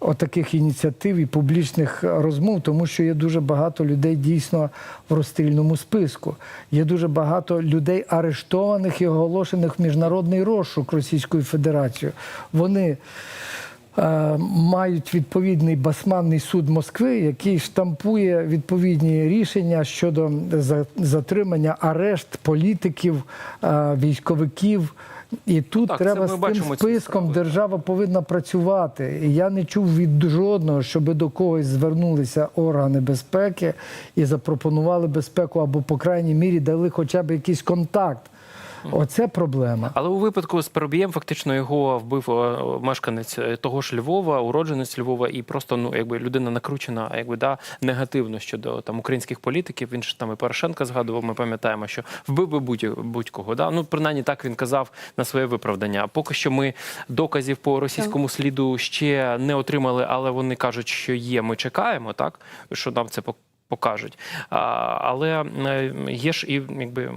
отаких ініціатив і публічних розмов, тому що є дуже багато людей дійсно в розстрільному списку. Є дуже багато людей арештованих і оголошених в міжнародний розшук Російською Федерацією. Вони е, мають відповідний басманний суд Москви, який штампує відповідні рішення щодо затримання, арешт політиків, е, військовиків. І тут Так, треба з тим списком держава повинна працювати. І я не чув від жодного, щоб до когось звернулися органи безпеки і запропонували безпеку, або, по крайній мірі, дали хоча б якийсь контакт. Оце проблема. Але у випадку з Парубієм фактично його вбив е, мешканець е, того ж Львова, уродженець Львова, і просто ну якби людина накручена, якби да негативно щодо там українських політиків. Він ж там і Порошенка згадував. Ми пам'ятаємо, що вбив би будь- будь-кого. Да? Ну принаймні так він казав на своє виправдання. Поки що ми доказів по російському сліду ще не отримали, але вони кажуть, що є. Ми чекаємо, так що нам це пок- покажуть. А, але е, є ж і якби.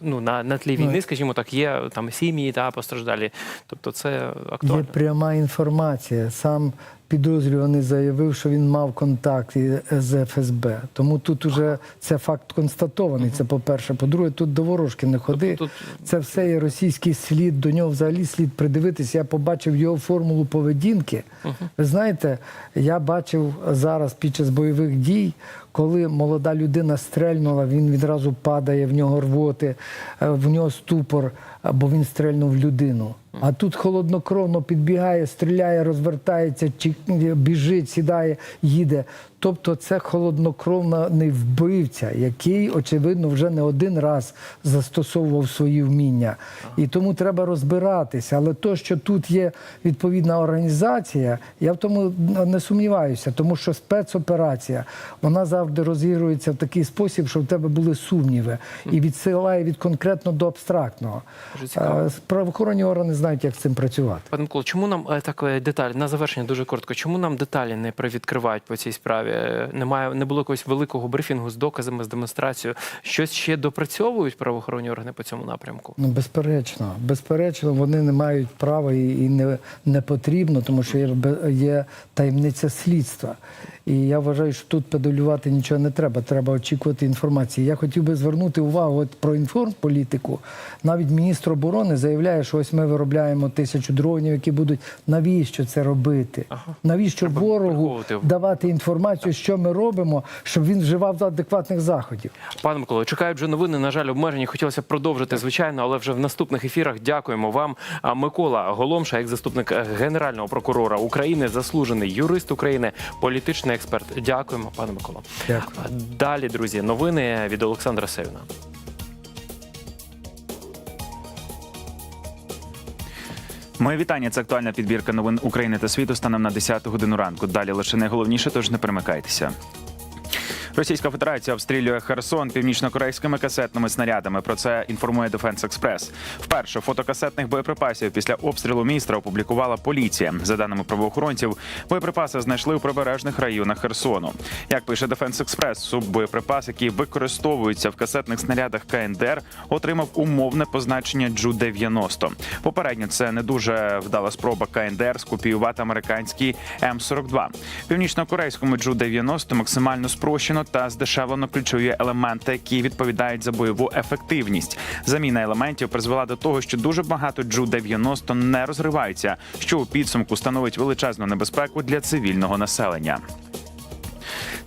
Ну, на, на тлі війни, скажімо так, є там сім'ї та постраждалі. Тобто це Є актуально. пряма інформація. Сам підозрюваний заявив, що він мав контакт і- з ФСБ. Тому тут уже це факт констатований. Це по-перше. По-друге, тут до ворожки не ходи. Тобто Це все є російський слід. До нього взагалі слід придивитися. Я побачив його формулу поведінки. Ви знаєте, я бачив зараз під час бойових дій, коли молода людина стрельнула, він відразу падає, в нього рвоти, е, в нього ступор, бо він стрельнув людину. А тут холоднокровно підбігає, стріляє, розвертається, біжить, сідає, їде. Тобто це холоднокровний вбивця, який, очевидно, вже не один раз застосовував свої вміння. І тому треба розбиратися. Але то, що тут є відповідна організація, я в тому не сумніваюся, тому що спецоперація вона завжди розігрується в такий спосіб, що в тебе були сумніви, і відсилає від конкретно до абстрактного. Правоохоронні органи знають, як з цим працювати. Пане Миколо, чому нам е, так е, деталі на завершення дуже коротко? Чому нам деталі не привідкривають по цій справі? Е, Немає не було якогось великого брифінгу з доказами, з демонстрацією. Щось ще допрацьовують правоохоронні органи по цьому напрямку? Ну, безперечно, безперечно, вони не мають права і, не, не потрібно, тому що є, є таємниця слідства. І я вважаю, що тут педалювати нічого не треба. Треба очікувати інформації. Я хотів би звернути увагу от про інформполітику. Навіть міністр оборони заявляє, що ось ми виробляємо тисячу дронів, які будуть. Навіщо це робити? Навіщо Треба ворогу приховувати. давати інформацію, що ми робимо, щоб він вживав адекватних заходів? Пане Миколо, чекають вже новини. На жаль, обмежені. Хотілося продовжити, звичайно, але вже в наступних ефірах. Дякуємо вам. А Микола Голомша, як заступник е, генерального прокурора України, заслужений юрист України, політичний експерт. Дякуємо, пане Миколо. Дякую. Далі, друзі, новини від Олександра Севіна. Моє вітання. Це актуальна підбірка новин України та світу станом на 10 годину ранку. Далі лише найголовніше, тож не перемикайтеся. Російська Федерація обстрілює Херсон північно-корейськими касетними снарядами. Про це інформує Defense Express. Вперше фото касетних боєприпасів після обстрілу міста опублікувала поліція. За даними правоохоронців, боєприпаси знайшли у прибережних районах Херсону. Як пише Defense Express, суббоєприпас, який використовується в касетних снарядах КНДР, отримав умовне позначення Джу-90. Попередньо це не дуже вдала спроба КНДР скопіювати американський М-42. Північно-корейському Джу-90 максимально спрощено та здешевлено ключові елементи, які відповідають за бойову ефективність. Заміна елементів призвела до того, що дуже багато Джу-90 не розриваються, що у підсумку становить величезну небезпеку для цивільного населення.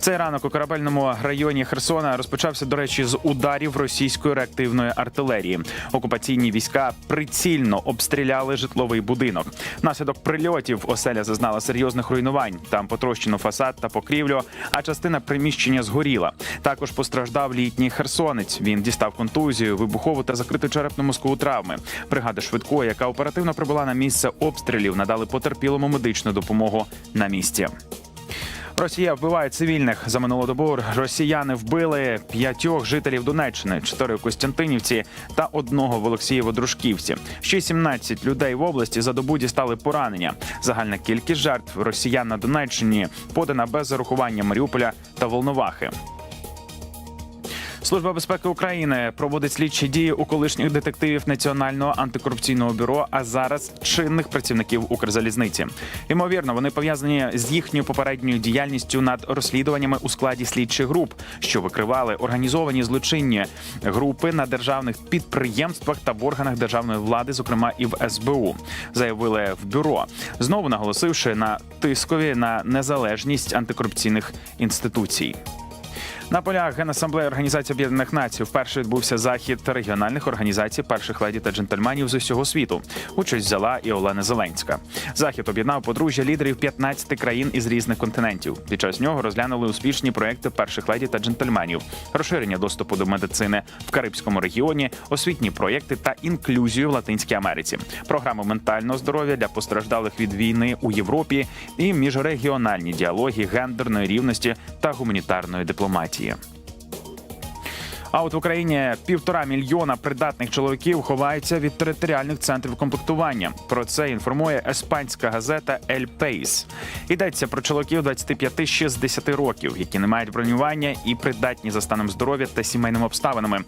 Цей ранок у корабельному районі Херсона розпочався, до речі, з ударів російської реактивної артилерії. Окупаційні війська прицільно обстріляли житловий будинок. Внаслідок прильотів оселя зазнала серйозних руйнувань. Там потрощено фасад та покрівлю, а частина приміщення згоріла. Також постраждав літній херсонець. Він дістав контузію, вибухову та закриту черепно-мозкову травми. Бригади швидкої, яка оперативно прибула на місце обстрілів, надали потерпілому медичну допомогу на місці. Росія вбиває цивільних за минулу добу. Росіяни вбили п'ятьох жителів Донеччини, чотири у Костянтинівці та одного в Олексієво-Дружківці. Ще 17 людей в області за добу дістали поранення. Загальна кількість жертв росіян на Донеччині подана без зарахування Маріуполя та Волновахи. Служба безпеки України проводить слідчі дії у колишніх детективів Національного антикорупційного бюро, а зараз чинних працівників Укрзалізниці. Ймовірно, вони пов'язані з їхньою попередньою діяльністю над розслідуваннями у складі слідчих груп, що викривали організовані злочинні групи на державних підприємствах та в органах державної влади, зокрема і в СБУ, заявили в бюро, знову наголосивши на тискові на незалежність антикорупційних інституцій. На полях Генасамблеї Організації Об'єднаних Націй вперше відбувся захід регіональних організацій перших леді та джентльменів з усього світу. Участь взяла і Олена Зеленська. Захід об'єднав подружжя лідерів 15 країн із різних континентів. Під час нього розглянули успішні проекти перших леді та джентльменів, розширення доступу до медицини в Карибському регіоні, освітні проєкти та інклюзію в Латинській Америці, програму ментального здоров'я для постраждалих від війни у Європі і міжрегіональні діалоги гендерної рівності та гуманітарної дипломатії. Росія. А от в Україні півтора мільйона придатних чоловіків ховаються від територіальних центрів комплектування. Про це інформує еспанська газета «Ель Пейс». Йдеться про чоловіків 25-60 років, які не мають бронювання і придатні за станом здоров'я та сімейними обставинами.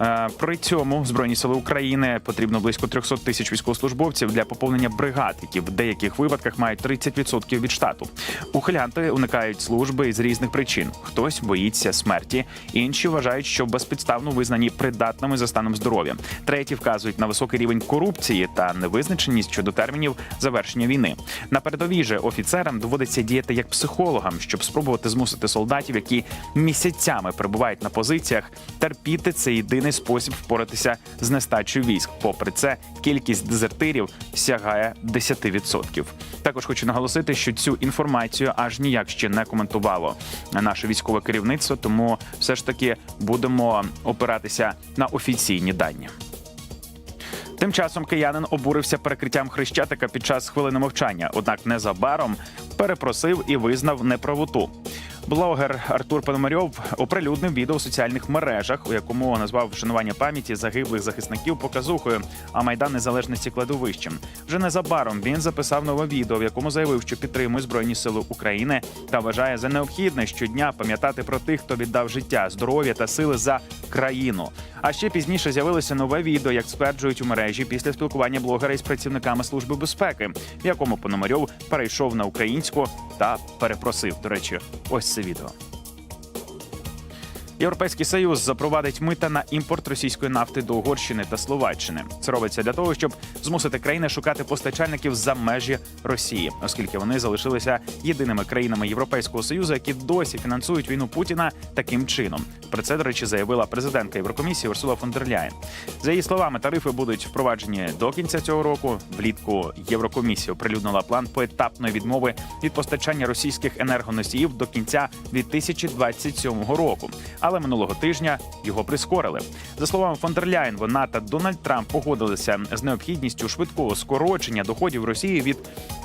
Е, При цьому збройні сили України потрібно близько 300 тисяч військовослужбовців для поповнення бригад, які в деяких випадках мають 30% від штату. Ухилянти уникають служби із різних причин. Хтось боїться смерті, інші вважають, що безпідставно визнані придатними за станом здоров'я. Треті вказують на високий рівень корупції та невизначеність щодо термінів завершення війни. На передовій же офіцерам доводиться діяти як психологам, щоб спробувати змусити солдатів, які місяцями перебувають на позиціях, терпіти це єдиний спосіб впоратися з нестачею військ. Попри це, кількість дезертирів сягає 10%. Також хочу наголосити, що цю інформацію аж ніяк ще не коментувало наше військове керівництво, тому все ж таки будемо опиратися на офіційні дані. Тим часом киянин обурився перекриттям хрещатика під час хвилини мовчання, однак незабаром перепросив і визнав неправоту. Блогер Артур Пономарьов оприлюднив відео у соціальних мережах, у якому назвав вшанування пам'яті загиблих захисників показухою, а майдан незалежності кладовищем. Вже незабаром він записав нове відео, в якому заявив, що підтримує збройні сили України та вважає за необхідне щодня пам'ятати про тих, хто віддав життя, здоров'я та сили за країну. А ще пізніше з'явилося нове відео, як стверджують у мережі після спілкування блогера із працівниками служби безпеки, в якому Пономарьов перейшов на українську та перепросив. До речі, ось це відео. Європейський союз запровадить мита на імпорт російської нафти до Угорщини та Словаччини. Це робиться для того, щоб змусити країни шукати постачальників за межі Росії, оскільки вони залишилися єдиними країнами Європейського союзу, які досі фінансують війну Путіна таким чином. Про це, до речі, заявила президентка Єврокомісії Урсула фон дер Ляєн. За її словами, тарифи будуть впроваджені до кінця цього року. Влітку Єврокомісія оприлюднила план поетапної відмови від постачання російських енергоносіїв до кінця 2027 року. Але минулого тижня його прискорили. За словами фон дер Ляєн, вона та Дональд Трамп погодилися з необхідністю швидкого скорочення доходів Росії від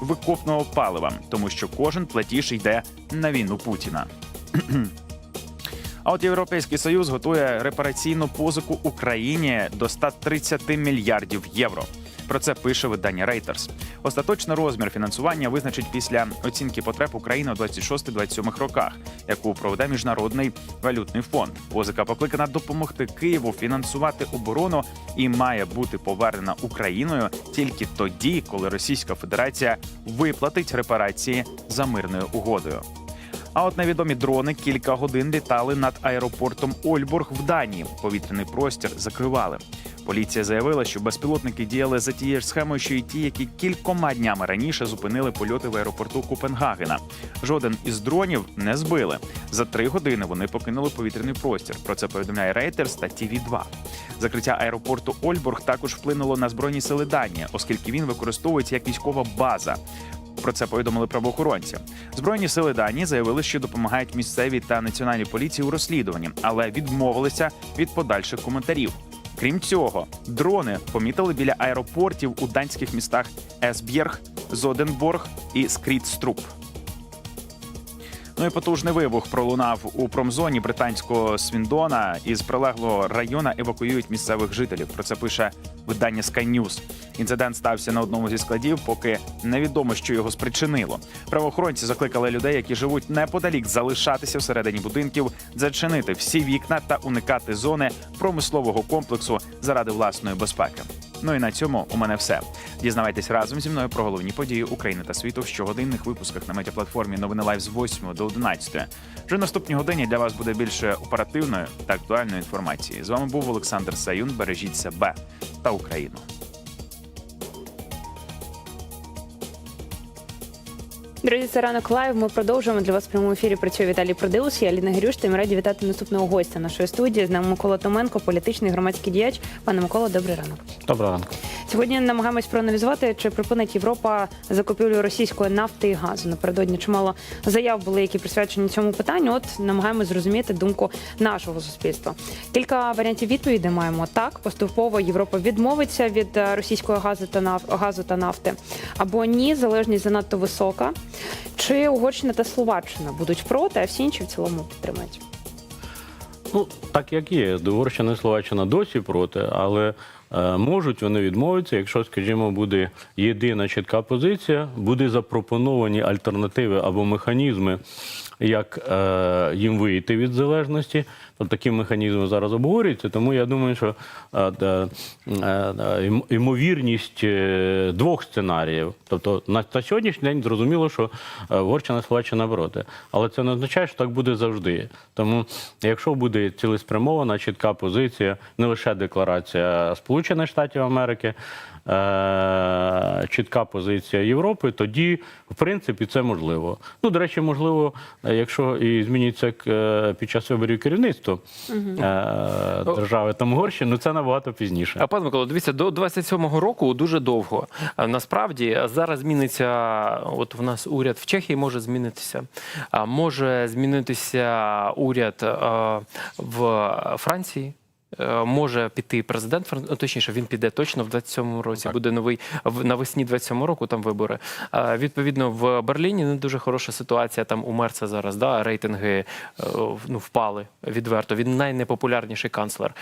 викопного палива, тому що кожен платіж йде на війну Путіна. А от Європейський Союз готує репараційну позику Україні до 130 мільярдів євро. Про це пише видання Reuters. Остаточний розмір фінансування визначить після оцінки потреб України у 26-27 роках, яку проведе міжнародний валютний фонд. Позика покликана допомогти Києву фінансувати оборону і має бути повернена Україною тільки тоді, коли Російська Федерація виплатить репарації за мирною угодою. А от невідомі дрони кілька годин літали над аеропортом Ольбург в Данії. Повітряний простір закривали. Поліція заявила, що безпілотники діяли за тією ж схемою, що й ті, які кількома днями раніше зупинили польоти в аеропорту Копенгагена. Жоден із дронів не збили. За три години вони покинули повітряний простір. Про це повідомляє Reuters та tv 2 Закриття аеропорту Ольбург також вплинуло на збройні сили Данії, оскільки він використовується як військова база. Про це повідомили правоохоронці. Збройні сили Данії заявили, що допомагають місцевій та національній поліції у розслідуванні, але відмовилися від подальших коментарів. Крім цього, дрони помітили біля аеропортів у данських містах Есбєрг, Зоденборг і Скрітструп. Ну і потужний вибух пролунав у промзоні британського Свіндона. Із прилеглого району евакуюють місцевих жителів. Про це пише видання Sky News. Інцидент стався на одному зі складів, поки невідомо, що його спричинило. Правоохоронці закликали людей, які живуть неподалік, залишатися всередині будинків, зачинити всі вікна та уникати зони промислового комплексу заради власної безпеки. Ну і на цьому у мене все. Дізнавайтесь разом зі мною про головні події України та світу в щогодинних випусках на медіаплатформі Новини Лайв з 8 до 11. Вже наступні годині для вас буде більше оперативної та актуальної інформації. З вами був Олександр Саюн. Бережіть себе та Україну. Друзі, це ранок лайв. Ми продовжуємо для вас в прямому ефірі. Працює Віталій Продеус. Я Аліна Грюш. Та ми раді вітати наступного гостя нашої студії. З нами Микола Томенко, політичний громадський діяч. Пане Микола, добрий ранок. Доброго ранку. Сьогодні намагаємось проаналізувати, чи припинить Європа закупівлю російської нафти і газу. Напередодні чимало заяв були, які присвячені цьому питанню. От намагаємось зрозуміти думку нашого суспільства. Кілька варіантів відповідей маємо. Так, поступово Європа відмовиться від е, російської газу та наф- газу та нафти, або ні, залежність занадто висока. Чи Угорщина та Словаччина будуть проти, а всі інші в цілому підтримають. Ну, так як є. Угорщина і Словаччина досі проти, але е, можуть вони відмовитися, якщо, скажімо, буде єдина чітка позиція, буде запропоновані альтернативи або механізми, як е, їм вийти від залежності. Тобто такі механізми зараз обговорюються, тому я думаю, що е, е, е, ймовірність е, двох сценаріїв. Тобто на, на сьогоднішній день зрозуміло, що е, Угорщина Словаччина проти. Але це не означає, що так буде завжди. Тому, якщо буде цілеспрямована чітка позиція, не лише декларація Сполучених Штатів Америки, е, чітка позиція Європи, тоді, в принципі, це можливо. Ну, до речі, можливо, якщо і зміниться е, під час виборів керівництво е, держави там Угорщини, ну це набагато пізніше. А пане Микола, дивіться, до 27-го року дуже довго. Насправді зараз зміниться. От в нас уряд в Чехії може змінитися. А може змінитися уряд е, в Франції. Е, Може піти президент, ну, точніше, він піде точно в 27-му році. Буде новий навесні 27-го року. Там вибори. Е, Відповідно, в Берліні не дуже хороша ситуація. Там у Мерца зараз да рейтинги е, ну впали відверто. Він найнепопулярніший канцлер.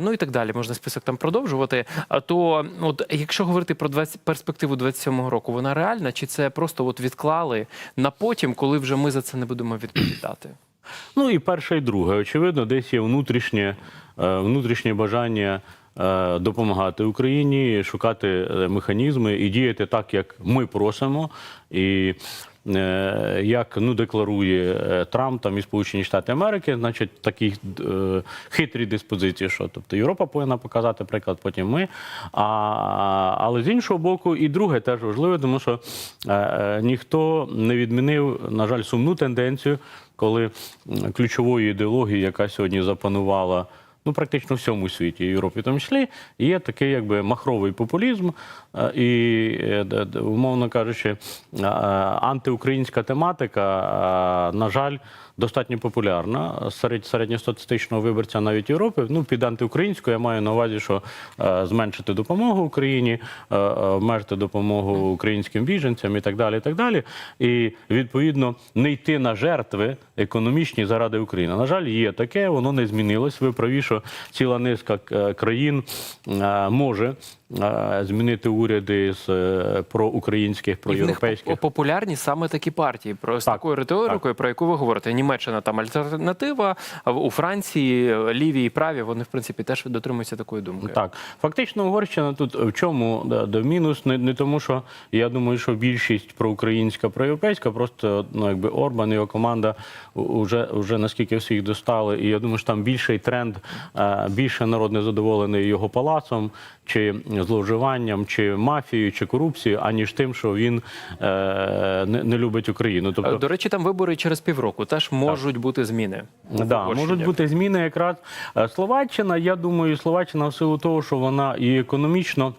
Ну і так далі. Можна список там продовжувати. А то, от якщо говорити про 20, перспективу 27-го року, вона реальна, чи це просто от відклали на потім, коли вже ми за це не будемо відповідати? Ну і перше, і друге. Очевидно, десь є внутрішнє, внутрішнє бажання е, допомагати Україні, шукати е, механізми і діяти так, як ми просимо. І е, як ну, декларує е, Трамп там і Сполучені Штати Америки, значить такі е, хитрі диспозиції, що тобто Європа повинна показати приклад, потім ми. А, але з іншого боку, і друге теж важливе, тому що е, е, ніхто не відмінив, на жаль, сумну тенденцію, коли ключовою ідеологією, яка сьогодні запанувала. Ну, практично всьому світі, Європі в тому числі, є такий якби махровий популізм, і, е, д- д- умовно кажучи, е, антиукраїнська тематика, е, на жаль, достатньо популярна серед середньостатистичного виборця навіть Європи. Ну, під антиукраїнською я маю на увазі, що е, зменшити допомогу Україні, е, е, обмежити допомогу українським біженцям і так далі. І так далі. І відповідно не йти на жертви економічні заради України. На жаль, є таке, воно не змінилось. Ви праві, що ціла низка е, країн е, може е, змінити уряди з е, проукраїнських, І в них популярні саме такі партії. Про з Так, такою риторикою, про яку ви говорите. Німеччина там альтернатива. а У Франції ліві і праві вони в принципі теж дотримуються такої думки. Так, фактично, Угорщина тут в чому да, да, мінус? Не, не тому, що я думаю, що більшість проукраїнська, проєвропейська, просто ну, якби Орбан і його команда вже, вже наскільки всіх достали. І я думаю, що там більший тренд, е, більше народ незадоволений його палацом, чи зловживанням, чи мафією, чи корупцією, аніж тим, що він е, не, не любить Україну. Тобто, До речі, там вибори через півроку теж можуть бути зміни. Да, можуть бути зміни якраз. Е, Словаччина, я думаю, Словаччина в силу того, що вона і економічно.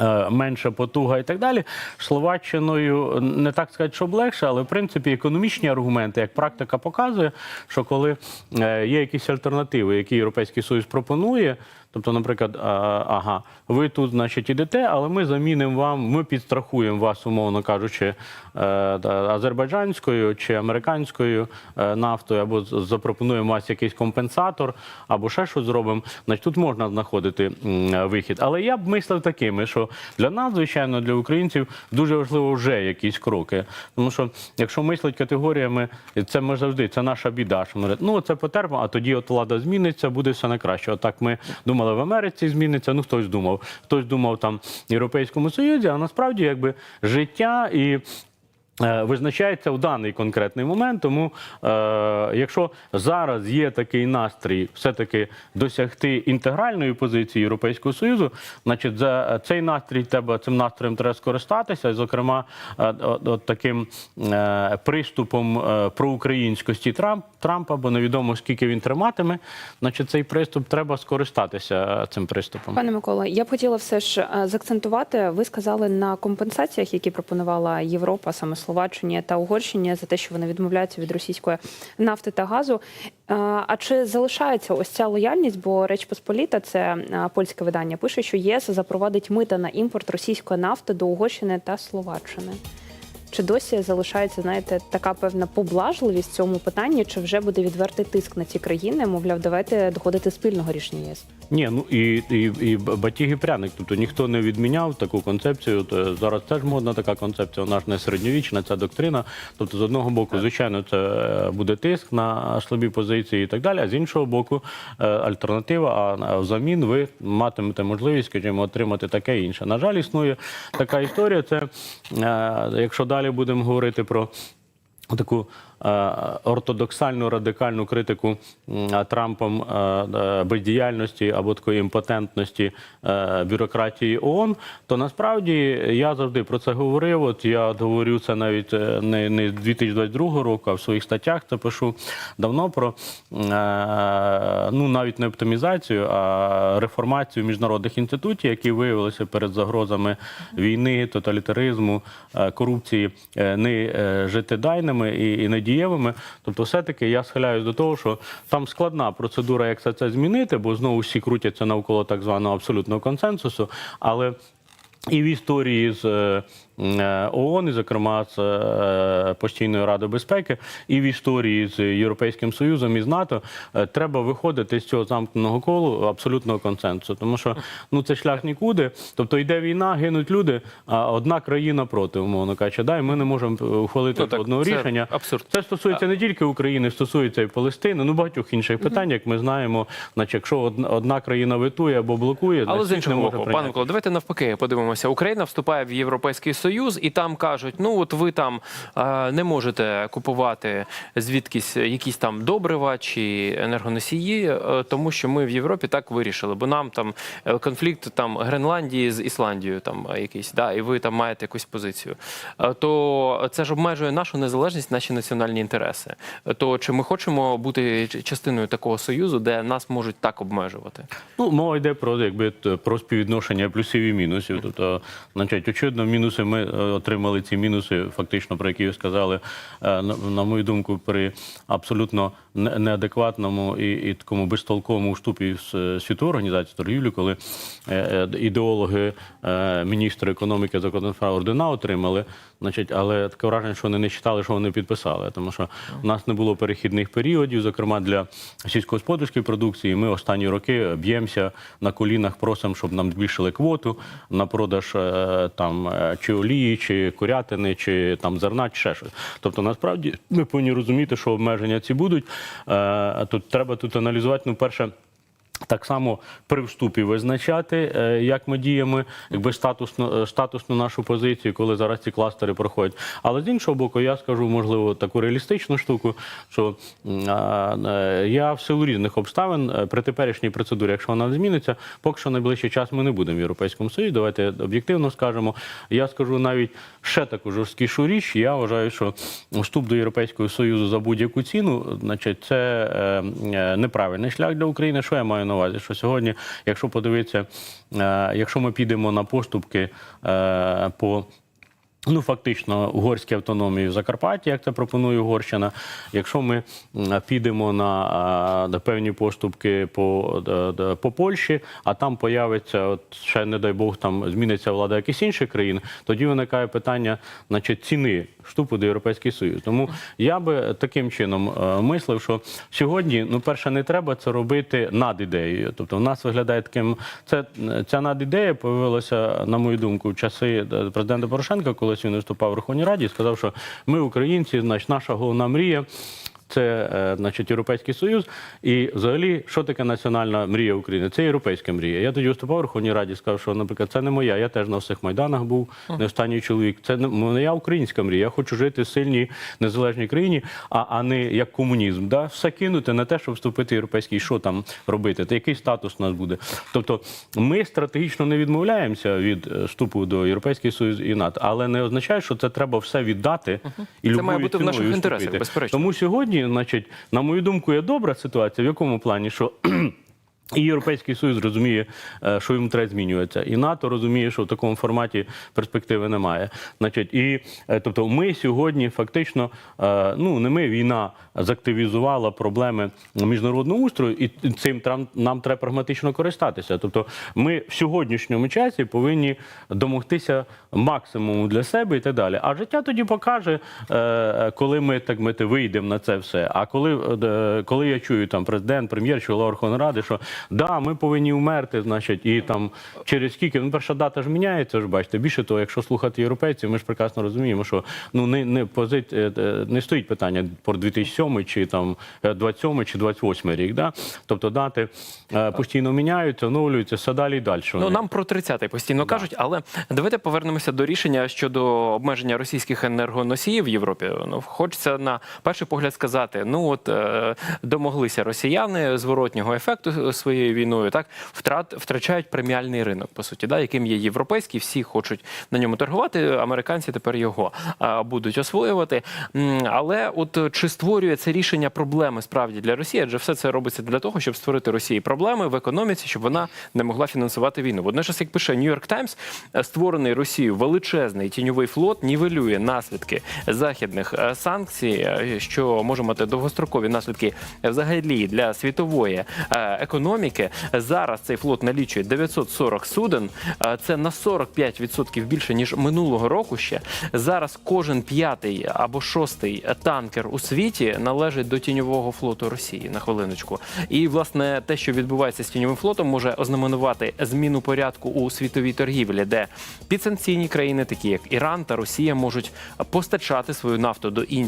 е, Менша потуга і так далі. Словаччиною не так сказати, щоб легше, але в принципі економічні аргументи, як практика показує, що коли е, є якісь альтернативи, які Європейський Союз пропонує, Тобто, наприклад, ага, ви тут, значить, ідете, але ми замінимо вам, ми підстрахуємо вас, умовно кажучи, е, азербайджанською чи американською е, нафтою, або запропонуємо вас якийсь компенсатор, або ще щось зробимо. Значить, тут можна знаходити вихід. Але я б мислив такими, що для нас, звичайно, для українців дуже важливо вже якісь кроки. Тому що якщо мислить категоріями, це ми завжди, це наша біда. Що ми ну це потерпимо, а тоді от влада зміниться, буде все на краще. Отак ми думали в Америці зміниться. Ну хтось думав, хтось думав там в Європейському Союзі, а насправді якби життя і. Е, Визначається в даний конкретний момент, тому е, якщо зараз є такий настрій, все-таки досягти інтегральної позиції Європейського союзу, значить за цей настрій треба цим настроєм треба скористатися. Зокрема, е, от, от таким е, приступом е, проукраїнськості Трамп, Трампа, бо невідомо скільки він триматиме. Значить, цей приступ треба скористатися е, цим приступом. Пане Микола, я б хотіла все ж е, заакцентувати. Ви сказали на компенсаціях, які пропонувала Європа, саме Словаччині та Угорщині, за те, що вони відмовляються від російської нафти та газу. Е, А чи залишається ось ця лояльність? Бо Реч Посполіта, це е, польське видання, пише, що ЄС запровадить мита на імпорт російської нафти до Угорщини та Словаччини. Чи досі залишається, знаєте, така певна поблажливість в цьому питанні, чи вже буде відвертий тиск на ці країни? Мовляв, давайте доходити спільного рішення ЄС? Ні, ну і, і, і батіг і пряник. Тобто ніхто не відміняв таку концепцію. То зараз теж модна така концепція. Вона ж не середньовічна, ця доктрина. Тобто, з одного боку, звичайно, це е, буде тиск на слабі позиції і так далі. А з іншого боку, е, альтернатива. А взамін ви матимете можливість, скажімо, отримати таке інше. На жаль, існує така історія. Це е, якщо далі будемо говорити про. Таку ортодоксальну радикальну критику Трампом е, е, бездіяльності або такої імпотентності е, бюрократії ООН, то насправді я завжди про це говорив. От я говорю це навіть е, не, не з 2022 року, а в своїх статтях це пишу давно про е, ну навіть не оптимізацію, а реформацію міжнародних інститутів, які виявилися перед загрозами війни, тоталітаризму, е, корупції, е, не е, життєдайними і, і недієвими. Тобто, все-таки я схиляюсь до того, що там складна процедура, як це, це змінити, бо знову всі крутяться навколо так званого абсолютного консенсусу. Але і в історії з е, ООН, і, зокрема з е, постійною радою безпеки, і в історії з Європейським Союзом і з НАТО е, треба виходити з цього замкненого колу абсолютного консенсусу. Тому що ну це шлях нікуди. Тобто йде війна, гинуть люди, а одна країна проти, умовно кажучи. Да, і ми не можемо ухвалити Ну, так, одного це рішення. абсурд. Це стосується не тільки України, стосується і Палестини, ну багатьох інших питань, як ми знаємо. Значить, якщо одна, країна витує або блокує, Але з іншого боку, пане Микола, давайте навпаки подивимося. Україна вступає в Європейський Союз, і там кажуть: ну от ви там е, не можете купувати звідкись якісь там добрива чи енергоносії, е, тому що ми в Європі так вирішили, бо нам там е, конфлікт там Гренландії з Ісландією, там якийсь, да, і ви там маєте якусь позицію. То це ж обмежує нашу незалежність, наші національні інтереси. То чи ми хочемо бути частиною такого союзу, де нас можуть так обмежувати? Ну, мова йде про якби про співвідношення плюсів і мінусів. Тобто, значить, очевидно, мінуси ми е, отримали ці мінуси, фактично про які ви сказали, е, на, мою думку, при абсолютно неадекватному і, і такому безтолковому вступі е, світової організації торгівлі, коли е, ідеологи, міністри економіки справ ордена отримали. Значить, але таке враження, що вони не читали, що вони підписали, тому що у нас не було перехідних періодів, зокрема для сільськогосподарської продукції. Ми останні роки б'ємося на колінах, просимо, щоб нам збільшили квоту на продаж там чи олії, чи курятини, чи там зерна, чи ще щось. Тобто, насправді ми повинні розуміти, що обмеження ці будуть. Е, Тут треба тут аналізувати. Ну, перше. Так само при вступі визначати, е, як ми діємо, якби статусно, е, статусну нашу позицію, коли зараз ці кластери проходять. Але з іншого боку, я скажу, можливо, таку реалістичну штуку, що е, я в силу різних обставин при теперішній процедурі, якщо вона не зміниться, поки що найближчий час ми не будемо в Європейському Союзі. Давайте об'єктивно скажемо. Я скажу навіть ще таку жорсткішу річ. Я вважаю, що вступ до Європейського Союзу за будь-яку ціну, значить, це неправильний шлях для України. Що я маю на увазі? Що сьогодні, якщо подивитися, е, якщо ми підемо на поступки е, по Ну, фактично, угорській автономії в Закарпатті, як це пропонує Угорщина. Якщо ми підемо на, на певні поступки по, по Польщі, а там появиться, от ще не дай Бог, там зміниться влада якихось інших країн, тоді виникає питання значить, ціни вступу до Європейський Союз. Тому я би таким чином е, мислив, що сьогодні, ну, перше, не треба це робити над ідеєю. Тобто, в нас виглядає таким. Це ця надідея появилася, на мою думку, в часи е, президента Порошенка, коли він виступав в Верховній Раді, і сказав, що ми, українці, значить, наша головна мрія. Це е, значить Європейський Союз. І взагалі, що таке національна мрія України? Це європейська мрія. Я тоді виступав у Верховній Раді, сказав, що, наприклад, це не моя. Я теж на всіх майданах був, не останній чоловік. Це не моя українська мрія. Я хочу жити в сильній незалежній країні, а, а не як комунізм. Да? Все кинути на те, щоб вступити в європейський. Що там робити? Та який статус у нас буде? Тобто, ми стратегічно не відмовляємося від е, вступу до Європейського Союзу і НАТО, але не означає, що це треба все віддати і Це любою має бути в наших інтересах, безперечно. Тому сьогодні, значить, на мою думку, є добра ситуація. В якому плані, що і Європейський Союз розуміє, е, що йому треба змінюватися, і НАТО розуміє, що в такому форматі перспективи немає. Значить, і е, тобто, ми сьогодні фактично, е, ну не ми війна закtivізувала проблеми міжнародного устрою, і цим нам треба прагматично користатися. Тобто, ми в сьогоднішньому часі повинні домогтися максимуму для себе і так далі. А життя тоді покаже, коли ми так мити вийдемо на це все. А коли, коли я чую там президент, прем'єр чи Верховної Ради, що да, ми повинні вмерти, значить, і там через скільки ну перша дата ж міняється. Ж бачите, більше того, якщо слухати європейців, ми ж прекрасно розуміємо, що ну не не позит е, е, не стоїть питання про 2007 чи там е, 27 чи 28 рік. Да? Тобто дати е, постійно міняються, оновлюються, все далі і далі. Ну нам про 30-й постійно кажуть, але давайте повернемося до рішення щодо обмеження російських енергоносіїв в Європі. Ну хочеться на перший погляд сказати: ну от е, домоглися росіяни зворотнього ефекту своєю війною, так втрат втрачають преміальний ринок, по суті, да, яким є європейський, всі хочуть на ньому торгувати. Американці тепер його а, будуть освоювати. Але от е, чи створює це рішення проблеми справді для Росії? Адже все це робиться для того, щоб створити Росії проблеми в економіці, щоб вона не могла фінансувати війну. Водночас, як пише Нью-Йорк Таймс, е, створений Росією величезний тіньовий флот нівелює наслідки західних е, санкцій, що може мати довгострокові наслідки взагалі для світової е, економіки. Зараз цей флот налічує 940 суден. Е, Це на 45% більше ніж минулого року. Ще зараз кожен п'ятий або шостий танкер у світі належить до тіньового флоту Росії на хвилиночку. І власне те, що відбувається з тіньовим флотом, може ознаменувати зміну порядку у світовій торгівлі, де підсанкційні країни, такі як Іран та Росія, можуть постачати свою нафту до Індії.